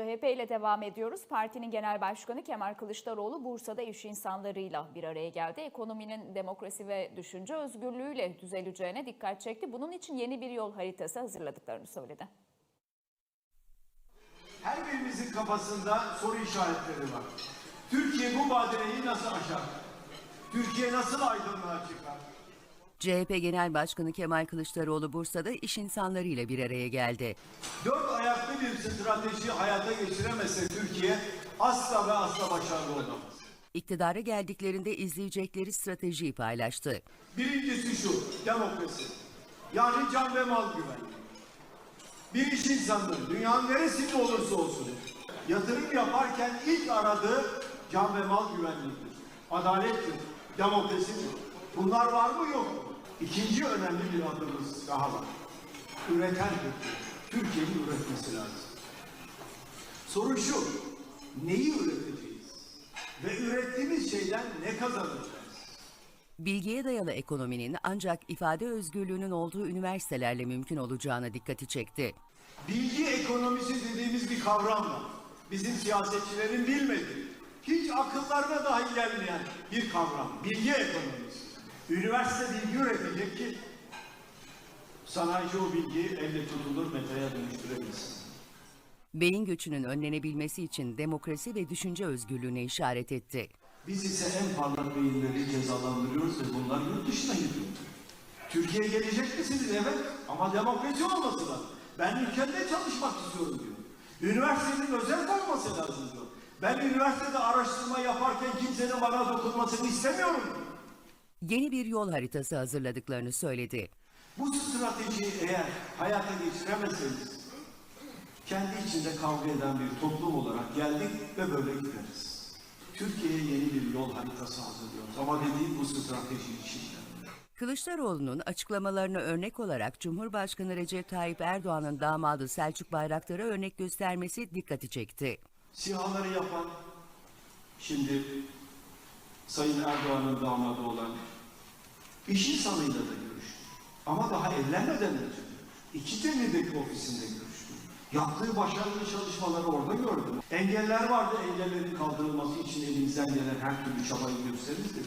CHP ile devam ediyoruz. Partinin genel başkanı Kemal Kılıçdaroğlu Bursa'da iş insanlarıyla bir araya geldi. Ekonominin demokrasi ve düşünce özgürlüğüyle düzeleceğine dikkat çekti. Bunun için yeni bir yol haritası hazırladıklarını söyledi. Her birimizin kafasında soru işaretleri var. Türkiye bu badireyi nasıl aşar? Türkiye nasıl aydınlığa çıkar? CHP Genel Başkanı Kemal Kılıçdaroğlu Bursa'da iş insanlarıyla bir araya geldi. Dört ayaklı bir strateji hayata geçiremezse Türkiye asla ve asla başarılı olamaz. İktidara geldiklerinde izleyecekleri stratejiyi paylaştı. Birincisi şu, demokrasi. Yani can ve mal güvenliği. Bir iş insanları dünyanın neresinde olursa olsun yatırım yaparken ilk aradığı can ve mal güvenliğidir. Adalettir, demokrasidir. Bunlar var mı yok mu? İkinci önemli bir adımız daha var. Üreten Türkiye. Türkiye'nin üretmesi lazım. Soru şu, neyi üreteceğiz? Ve ürettiğimiz şeyden ne kazanacağız? Bilgiye dayalı ekonominin ancak ifade özgürlüğünün olduğu üniversitelerle mümkün olacağına dikkati çekti. Bilgi ekonomisi dediğimiz bir kavram var. Bizim siyasetçilerin bilmediği, hiç akıllarına dahi gelmeyen bir kavram. Bilgi ekonomisi. Üniversite bilgi üretecek ki sanayici o bilgiyi elle tutulur metaya dönüştürebilsin. Beyin göçünün önlenebilmesi için demokrasi ve düşünce özgürlüğüne işaret etti. Biz ise en parlak beyinleri cezalandırıyoruz ve bunlar yurt dışına gidiyor. Türkiye'ye gelecek misiniz? Evet. Ama demokrasi olması lazım. Ben ülkemde çalışmak istiyorum diyor. Üniversitenin özel olması lazım diyor. Ben üniversitede araştırma yaparken kimsenin bana dokunmasını istemiyorum diyor. Yeni bir yol haritası hazırladıklarını söyledi. Bu stratejiyi eğer hayata geçiremezseniz kendi içinde kavga eden bir toplum olarak geldik ve böyle gideriz. Türkiye'ye yeni bir yol haritası hazırlıyoruz. Ama dediğim bu strateji içinde. Kılıçdaroğlu'nun açıklamalarını örnek olarak Cumhurbaşkanı Recep Tayyip Erdoğan'ın damadı Selçuk Bayraktar'a örnek göstermesi dikkati çekti. SİHA'ları yapan, şimdi Sayın Erdoğan'ın damadı olan iş insanıyla da görüştüm. Ama daha evlenmeden önce iki Cemil'deki ofisinde görüştüm. Yaptığı başarılı çalışmaları orada gördüm. Engeller vardı, engellerin kaldırılması için elimizden gelen her türlü çabayı gösterirdik.